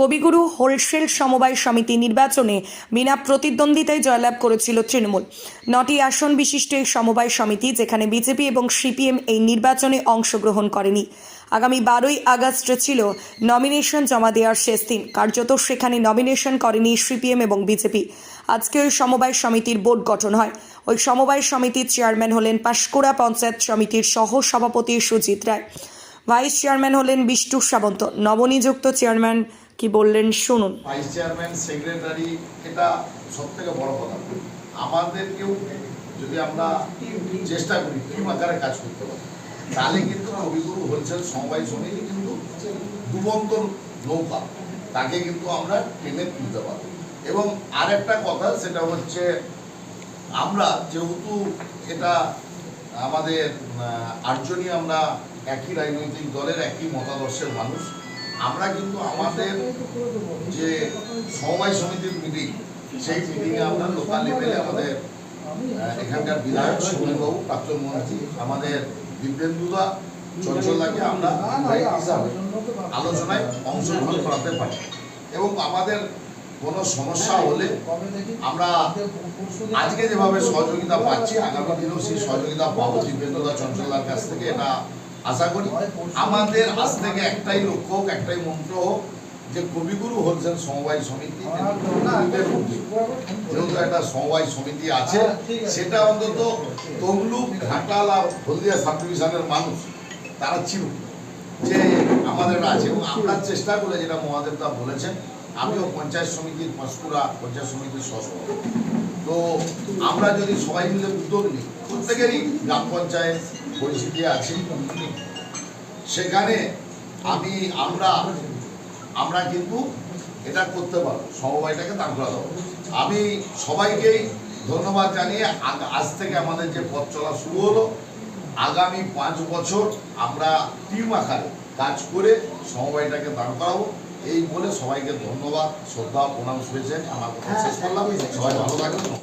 কবিগুরু হোলসেল সমবায় সমিতি নির্বাচনে বিনা প্রতিদ্বন্দ্বিতায় জয়লাভ করেছিল তৃণমূল। নটি আসন বিশিষ্ট এই সমবায় সমিতি, যেখানে বিজেপি এবং সিপিএম এই নির্বাচনে অংশগ্রহণ করেনি। আগামী বারোই আগস্ট ছিল নমিনেশন জমা দেওয়ার শেষ দিন। কার্যত সেখানে নমিনেশন করেনি সিপিএম এবং বিজেপি। আজকে ওই সমবায় সমিতির বোর্ড গঠন হয়। ওই সমবায় সমিতির চেয়ারম্যান হলেন পাঁশকুড়া পঞ্চায়েত সমিতির সহ সভাপতি সুজিত রায়। ভাইস চেয়ারম্যান হলেন বিষ্টু সাবন্ত। নবনিযুক্ত চেয়ারম্যান কি বললেন? শুনুন। ভাইস চেয়ারম্যান, সেক্রেটারি, এটা সব থেকে বড় কথা। আমাদেরকেও যদি আমরা চেষ্টা করি, টিম আকারে কাজ করতে পারি, তাহলে কিন্তু কবিগুরু হোলসেল সমবায় সমিতি কিন্তু ডুবন্ত নৌকা। তাকে কিন্তু আমরা টেনে তুলতে পারি এবং আরেকটা কথা, সেটা হচ্ছে আমরা যেহেতু এটা আমাদের আটজনই আমরা একই রাজনৈতিক দলের একই মতাদর্শের মানুষ আমরা কিন্তু আমাদের যে সমবায় সমিতির মিটিং সেই মিটিংয়ে আমরা লোকাল লেভেলে আমাদের এখানকার বিধায়ক সুমনবাবু, প্রাক্তন মন্ত্রী, আমাদের দিব্যেন্দুদা চঞ্চলদাকে আমরা আলোচনায় অংশগ্রহণ করাতে পারি। এবং আমাদের কোনো সমস্যা হলে আমরা আজকে যেভাবে সহযোগিতা পাচ্ছি, আগামী দিনেও সেই সহযোগিতা পাবো দিব্যেন্দুদা চঞ্চলদার কাছ থেকে। এটা আশা করি আমাদের আজ থেকে একটাই লক্ষ্য হোক একটাই মন্ত্র হোক যে কবিগুরু হোলসেল সমবায় সমিতি। যেহেতু একটা সমবায় সমিতি আছে সেটা অন্তত তমলুক ঘাটাল আর হলদিয়া সাব ডিভিশনের মানুষ তারা ছিল যে আমাদের আছে। এবং আমরা চেষ্টা করে যেটা মহাদেব দা বলেছেন আমিও পঞ্চায়েত সমিতির পাঁশকুড়া পঞ্চায়েত সমিতির সহসভাপতি। তো আমরা যদি সবাই মিলে উদ্যোগ নিই প্রত্যেকেরই গ্রাম পঞ্চায়েত পরিস্থিতি আছে সেখানে আমি, আমরা আমরা কিন্তু এটা করতে পারব, সমবায়টাকে করা দেবো আমি সবাইকেই ধন্যবাদ জানিয়ে আজ থেকে আমাদের যে পথ চলা শুরু হলো, আগামী পাঁচ বছর আমরা টিম আকারে কাজ করে সমবায়টাকে দাঁড় করাবো। এই বলে সবাইকে ধন্যবাদ, শ্রদ্ধা, প্রণাম শুয়েছেন আমার কথা শেষ করলাম। সবাই ভালো থাকবেন